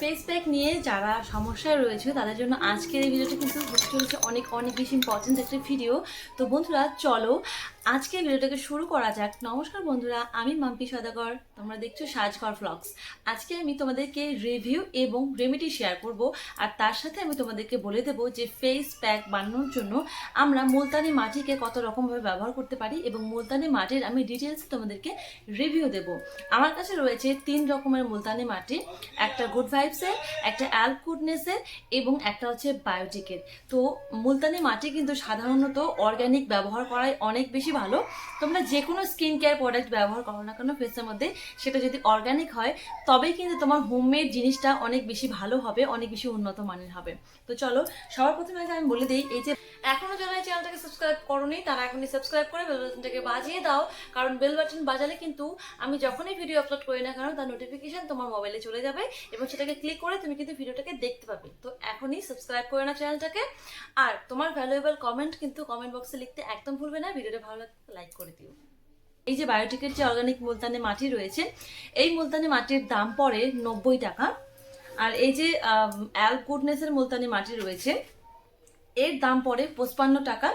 Face pack নিয়ে যারা সমস্যায় রয়েছে, তাদের জন্য আজকের এই ভিডিওটা কিন্তু হতে চলেছে অনেক অনেক বেশি ইম্পর্টেন্ট একটা ভিডিও তো বন্ধুরা, চলো আজকের ভিডিওটাকে শুরু করা যাক। নমস্কার বন্ধুরা, আমি মাম্পি সদাগর, তোমরা দেখছ সাজগর ফ্লগস আজকে আমি তোমাদেরকে রিভিউ এবং রেমেডি শেয়ার করব, আর তার সাথে আমি তোমাদেরকে বলে দেবো যে ফেস প্যাক বানানোর জন্য আমরা মুলতানি মাটিকে কত রকমভাবে ব্যবহার করতে পারি এবং মুলতানি মাটির আমি ডিটেলস তোমাদেরকে রিভিউ দেব। আমার কাছে রয়েছে তিন রকমের মুলতানি মাটি, একটা গুড ভাইবসের একটা অ্যাল গুডনেসের এবং একটা হচ্ছে বায়োটিকের তো মুলতানি মাটি কিন্তু সাধারণত অর্গ্যানিক ব্যবহার করাই অনেক বেশি ভালো। তোমরা যে কোনো স্কিন কেয়ার প্রোডাক্ট ব্যবহার করো না কেন ফেসের মধ্যে সেটা যদি অর্গ্যানিক হয়, তবেই কিন্তু তোমার হোমমেড জিনিসটা অনেক বেশি ভালো হবে, অনেক বেশি উন্নত মানের হবে। তো চলো, সবার প্রথমে আমি বলে দিই, এই যে এখনও যারা এই চ্যানেলটাকে সাবস্ক্রাইব করোনি, তারা এখনই সাবস্ক্রাইব করে বেল বাটনটাকে বাজিয়ে দাও। কারণ বেল বাটন বাজালে কিন্তু আমি যখনই ভিডিও আপলোড করি না কেন, তার নোটিফিকেশন তোমার মোবাইলে চলে যাবে এবং সেটাকে ক্লিক করে তুমি কিন্তু ভিডিওটাকে দেখতে পাবে। তো এখনই সাবস্ক্রাইব করে না চ্যানেলটাকে আর তোমার ভ্যালুয়েবল কমেন্ট কিন্তু কমেন্ট বক্সে লিখতে একদম ভুলবে না, ভিডিওটা ভালো লাগলে লাইক করে দিও। এই যে বায়োটিকের যে অর্গানিক মুলতানি মাটি রয়েছে, এই মুলতানি মাটির দাম পড়ে নব্বই টাকা। আর এই যে অ্যাল গুডনেসের মুলতানি মাটি রয়েছে, এর দাম পড়ে পঁচপান্ন টাকা।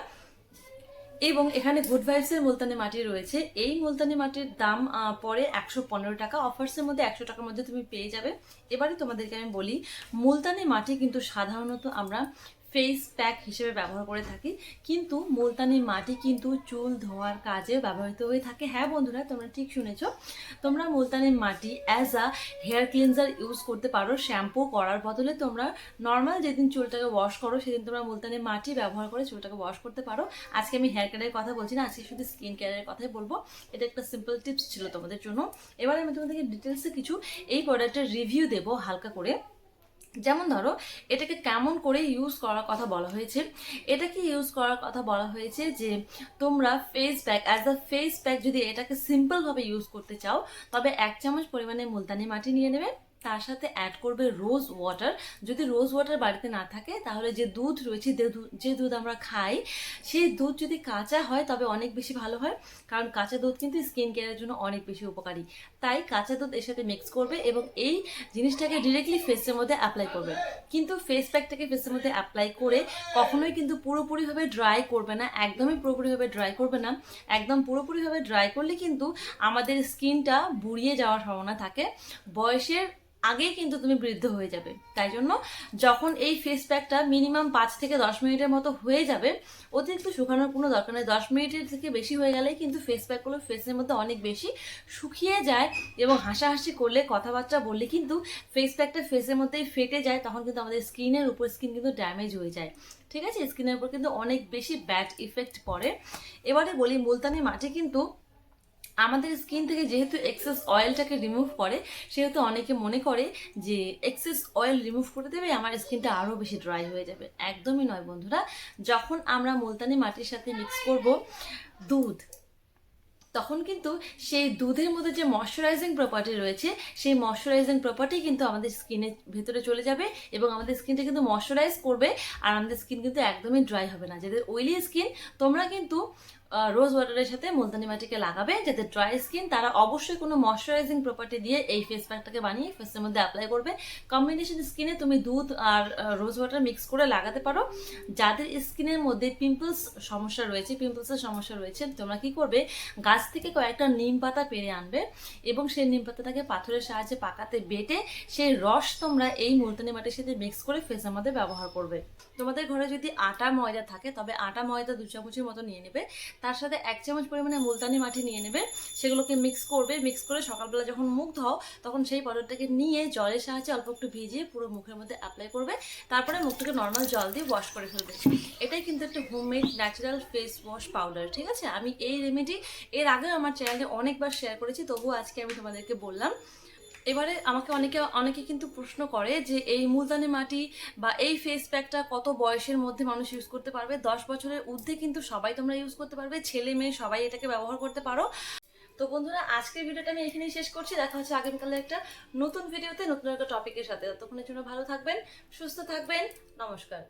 এবং এখানে গুড ভাইবসের মুলতানি মাটি রয়েছে। এই মুলতানি মাটির দাম পরে একশো পনেরো টাকা। অফার্সের মধ্যে একশো টাকার মধ্যে তুমি পেয়ে যাবে। এবারে তোমাদেরকে আমি বলি, মুলতানি মাটি কিন্তু সাধারণত আমরা ফেস প্যাক হিসেবে ব্যবহার করে থাকি। কিন্তু মুলতানি মাটি কিন্তু চুল ধোয়ার কাজে ব্যবহৃত হয়ে থাকে। হ্যাঁ বন্ধুরা, তোমরা ঠিক শুনেছ। তোমরা মুলতানি মাটি as a hair cleanser use করতে পারো। শ্যাম্পু করার বদলে তোমরা নর্মাল যেদিন চুলটাকে ওয়াশ করো, সেদিন তোমরা মুলতানি মাটি ব্যবহার করে চুলটাকে ওয়াশ করতে পারো। আজকে আমি হেয়ার কেয়ারের কথা বলছি না, আজকে শুধু স্কিন কেয়ারের কথাই বলব। এটা একটা সিম্পল টিপস ছিল তোমাদের জন্য। এবার আমি তোমাদেরকে ডিটেলসে কিছু এই প্রোডাক্টের রিভিউ দেবো হালকা করে। যেমন ধরো, এটাকে কেমন করে ইউজ করার কথা বলা হয়েছে? এটাকে ইউজ করার কথা বলা হয়েছে যে, তোমরা face pack as a face pack যদি এটাকে সিম্পলভাবে ইউজ করতে চাও, তবে এক চামচ পরিমাণে মুলতানি মাটি নিয়ে নেবে। তার সাথে অ্যাড করবে রোজ ওয়াটার যদি রোজ ওয়াটার বাড়িতে না থাকে, তাহলে যে দুধ রয়েছে, যে দুধ- আমরা খাই সেই দুধ যদি কাঁচা হয়, তবে অনেক বেশি ভালো হয়। কারণ কাঁচা দুধ কিন্তু স্কিন কেয়ারের জন্য অনেক বেশি উপকারী। তাই কাঁচা দুধ এর সাথে মিক্স করবে এবং এই জিনিসটাকে ডিরেক্টলি ফেসের মধ্যে অ্যাপ্লাই করবে। কিন্তু ফেস প্যাকটাকে ফেসের মধ্যে অ্যাপ্লাই করে কখনোই কিন্তু পুরোপুরিভাবে ড্রাই করবে না। একদমই পুরোপুরিভাবে ড্রাই করবে না। একদম পুরোপুরিভাবে ড্রাই করলে কিন্তু আমাদের স্কিনটা বুড়িয়ে যাওয়ার সম্ভাবনা থাকে। বয়সের আগেই কিন্তু তুমি বৃদ্ধ হয়ে যাবে। তাই জন্য যখন এই ফেস প্যাকটা মিনিমাম পাঁচ থেকে দশ মিনিটের মতো হয়ে যাবে, অতিরিক্ত শুকানোর কোনো দরকার নেই। দশ মিনিটের থেকে বেশি হয়ে গেলে কিন্তু ফেস প্যাকগুলো ফেসের মধ্যে অনেক বেশি শুকিয়ে যায় এবং হাসাহাসি করলে, কথাবার্তা বললে কিন্তু ফেস প্যাকটা ফেসের মধ্যেই ফেটে যায়, তখন কিন্তু আমাদের স্কিনের উপর স্কিন কিন্তু ড্যামেজ হয়ে যায়। ঠিক আছে? স্কিনের উপর কিন্তু অনেক বেশি ব্যাড ইফেক্ট পড়ে। এবারে বলি মুলতানি মাটি কিন্তু আমাদের স্কিন থেকে যেহেতু এক্সেস অয়েলটাকে রিমুভ করে, সেহেতু অনেকে মনে করে যে এক্সেস অয়েল রিমুভ করে দেবে, আমার স্কিনটা আরও বেশি ড্রাই হয়ে যাবে। একদমই নয় বন্ধুরা। যখন আমরা মুলতানি মাটির সাথে মিক্স করব দুধ, তখন কিন্তু সেই দুধের মধ্যে যে ময়শ্চারাইজিং প্রপার্টি রয়েছে, সেই ময়শ্চারাইজিং প্রপার্টি কিন্তু আমাদের স্কিনের ভেতরে চলে যাবে এবং আমাদের স্কিনটা কিন্তু ময়শ্চারাইজ করবে, আর আমাদের স্কিন কিন্তু একদমই ড্রাই হবে না। যাদের অয়েলি স্কিন তোমরা কিন্তু রোজ ওয়াটারের সাথে মুলতানি মাটিকে লাগাবে যাতে ড্রাই স্কিন তারা অবশ্যই কোনো ময়শ্চারাইজিং প্রপার্টি দিয়ে এই ফেস প্যাকটাকে বানিয়ে ফেসের মধ্যে অ্যাপ্লাই করবে। কম্বিনেশন স্কিনে তুমি দুধ আর রোজ ওয়াটার মিক্স করে লাগাতে পারো। যাদের স্কিনের মধ্যে পিম্পলস সমস্যা রয়েছে পিম্পলসের সমস্যা রয়েছে, তোমরা কি করবে? গাছ থেকে কয়েকটা নিম পাতা পেরে আনবে এবং সেই নিম পাতাটাকে পাথরের সাহায্যে পাকাতে বেটে সেই রস তোমরা এই মুলতানি মাটির সাথে মিক্স করে ফেসের মধ্যে ব্যবহার করবে। তোমাদের ঘরে যদি আটা ময়দা থাকে, তবে আটা ময়দা দু চামচের মতো নিয়ে নেবে। তার সাথে এক চামচ পরিমাণে মুলতানি মাটি নিয়ে নেবে। সেগুলোকে মিক্স করবে। মিক্স করে সকালবেলা যখন মুখ ধোও তখন সেই পাউডারটাকে নিয়ে জলের সাহায্যে অল্প একটু ভিজিয়ে পুরো মুখের মধ্যে অ্যাপ্লাই করবে। তারপরে মুখটাকে নর্মাল জল দিয়ে ওয়াশ করে ফেলবে। এটাই কিন্তু একটা homemade natural face wash powder ঠিক আছে? আমি এই রেমেডি এর আগেও আমার চ্যানেলে অনেকবার শেয়ার করেছি, তবুও আজকে আমি তোমাদেরকে বললাম। এবারে আমাকে অনেকে অনেকে কিন্তু প্রশ্ন করে যে এই মুলতানি মাটি বা এই ফেস প্যাকটা কত বয়সের মধ্যে মানুষ ইউজ করতে পারবে? দশ বছরের ঊর্ধ্বে কিন্তু সবাই তোমরা ইউজ করতে পারবে, ছেলে মেয়ে সবাই এটাকে ব্যবহার করতে পারো। তো বন্ধুরা, আজকের ভিডিওটা আমি এখানেই শেষ করছি। দেখা হচ্ছে আগামীকালে একটা নতুন ভিডিওতে নতুন একটা টপিকের সাথে। ততক্ষণের জন্য ভালো থাকবেন, সুস্থ থাকবেন, নমস্কার।